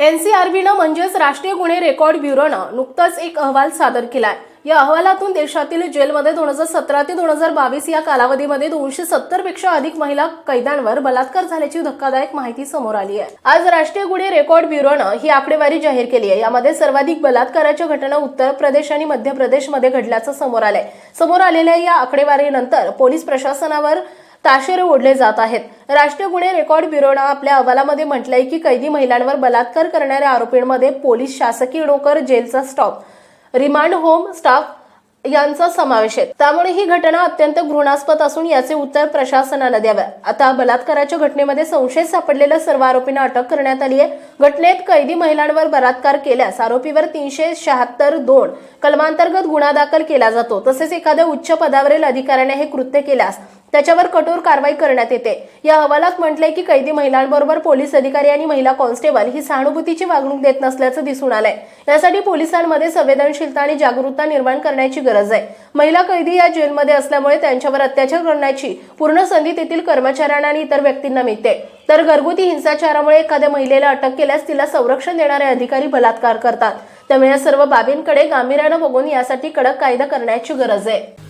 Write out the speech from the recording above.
एनसीआरबीनं म्हणजेच राष्ट्रीय गुन्हे रेकॉर्ड ब्युरोनं नुकताच एक अहवाल सादर केलाय. या अहवालातून देशातील जेलमध्ये दोन हजार सतरा ते दोन हजार बावीस या कालावधीमध्ये दोनशे सत्तरपेक्षा अधिक महिला कैद्यांवर बलात्कार झाल्याची धक्कादायक माहिती समोर आली आहे. आज राष्ट्रीय गुन्हे रेकॉर्ड ब्युरोनं ही आकडेवारी जाहीर केली आहे. यामध्ये सर्वाधिक बलात्काराच्या घटना उत्तर प्रदेश आणि मध्य प्रदेशमध्ये घडल्याचं समोर आलंय. समोर आलेल्या या आकडेवारीनंतर पोलीस प्रशासनावर ताशेरे ओढले जात आहेत. राष्ट्रीय गुन्हे रेकॉर्ड ब्युरोनं आपल्या अहवालामध्ये म्हटलंय की कैदी महिलांवर बलात्कार करणाऱ्या आरोपींमध्ये पोलीस शासकीय नोकर जेलचा स्टॉप रिमांड होम स्टाफ यांचा समावेश आहे. त्यामुळे ही घटना अत्यंत घृणास्पद असून याचे उत्तर प्रशासनाला द्यावे. आता बलात्काराच्या घटनेमध्ये संशय सापडलेल्या सर्व आरोपींना अटक करण्यात आली आहे घटनेत कैदी महिलांवर बलात्कार केल्यास आरोपीवर तीनशे शहात्तर दोन कलमांतर्गत गुन्हा दाखल केला जातो. तसेच एखाद्या उच्च पदावरील अधिकाऱ्याने हे कृत्य केल्यास त्याच्यावर कठोर कारवाई करण्यात येते. या अहवालात म्हटलंय की कैदी महिलांबरोबर पोलीस अधिकारी आणि महिला कॉन्स्टेबल ही सहानुभूतीची वागणूक देत नसल्याचं दिसून आलंय. यासाठी पोलिसांमध्ये संवेदनशीलता आणि जागरूकता निर्माण करण्याची गरज आहे. महिला कैदी या जेलमध्ये असल्यामुळे त्यांच्यावर अत्याचार करण्याची पूर्ण संधी तेथील कर्मचाऱ्यांना आणि इतर व्यक्तींना मिळते. तर घरगुती हिंसाचारामुळे एखाद्या महिलेला अटक केल्यास तिला संरक्षण देणारे अधिकारी बलात्कार करतात. त्यामुळे या सर्व बाबींकडे गांभीर्यानं बघून यासाठी कडक कायदा करण्याची गरज आहे.